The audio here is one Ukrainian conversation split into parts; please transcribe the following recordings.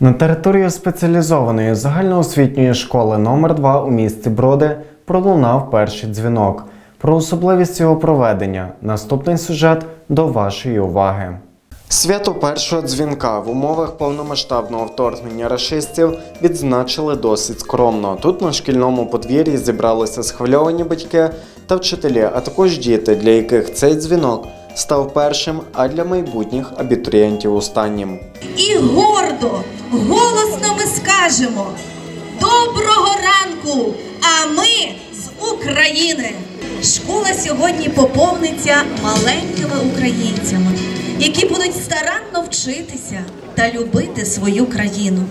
На території спеціалізованої загальноосвітньої школи номер 2 у місті Броди пролунав перший дзвінок. Про особливість його проведення наступний сюжет до вашої уваги. Свято першого дзвінка в умовах повномасштабного вторгнення рашистів відзначили досить скромно. Тут на шкільному подвір'ї зібралися схвильовані батьки та вчителі, а також діти, для яких цей дзвінок став першим, а для майбутніх абітурієнтів останнім. І гордо, голосно ми скажемо Доброго ранку! А ми з України! Школа сьогодні поповниться маленькими українцями, які будуть старанно вчитися та любити свою країну.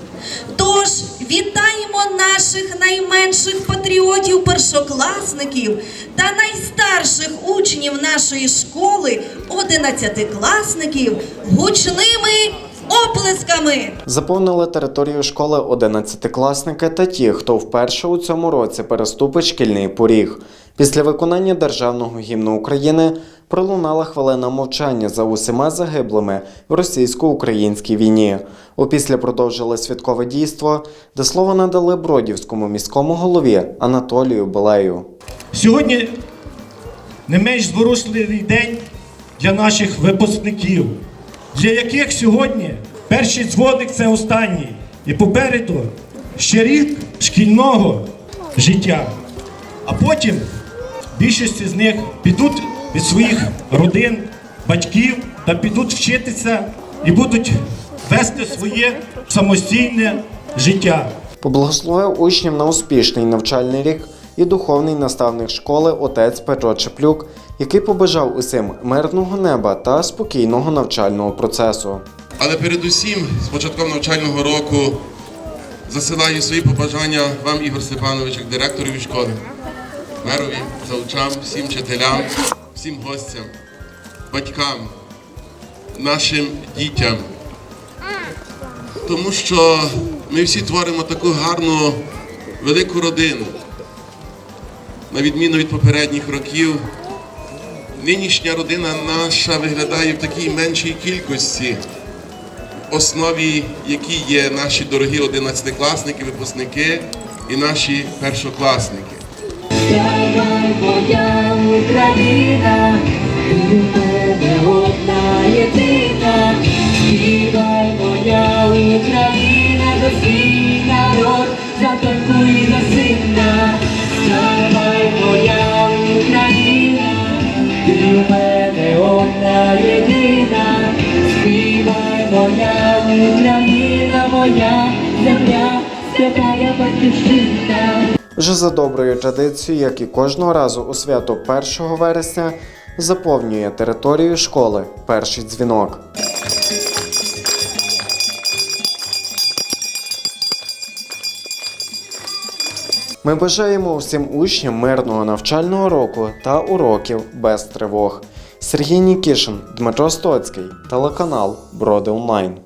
Тож вітаємо наших найменших патріотів, першокласників та найстарших учнів нашої школи, одинадцятикласників, гучними оплесками. Заповнили територію школи 11-класники та ті, хто вперше у цьому році переступить шкільний поріг. Після виконання державного гімну України пролунала хвилина мовчання за усіма загиблими в російсько-українській війні. Опісля продовжили святкове дійство, де слово надали бродівському міському голові Анатолію Белею. Сьогодні не менш зворушливий день для наших випускників, для яких сьогодні перший дзвоник це останній. І попереду ще рік шкільного життя. А потім більшість з них підуть від своїх родин, батьків та підуть вчитися і будуть вести своє самостійне життя. Поблагословив учнів на успішний навчальний рік і духовний наставник школи отець Петро Чеплюк, який побажав усім мирного неба та спокійного навчального процесу. Але передусім, з початком навчального року, засилаю свої побажання вам, Ігор Степанович, як директорові школи, мерові, заучам, всім вчителям, всім гостям, батькам, нашим дітям. Тому що ми всі творимо таку гарну велику родину. На відміну від попередніх років, нинішня родина наша виглядає в такій меншій кількості основі які є наші дорогі одинадцятикласники, випускники і наші першокласники. Україна, Україна, моя земля, святая батьківщина. Вже за доброю традицією, як і кожного разу у свято 1 вересня, заповнює територію школи перший дзвінок. Ми бажаємо усім учням мирного навчального року та уроків без тривог. Сергій Нікішин, Дмитро Стоцький, телеканал Броди Онлайн.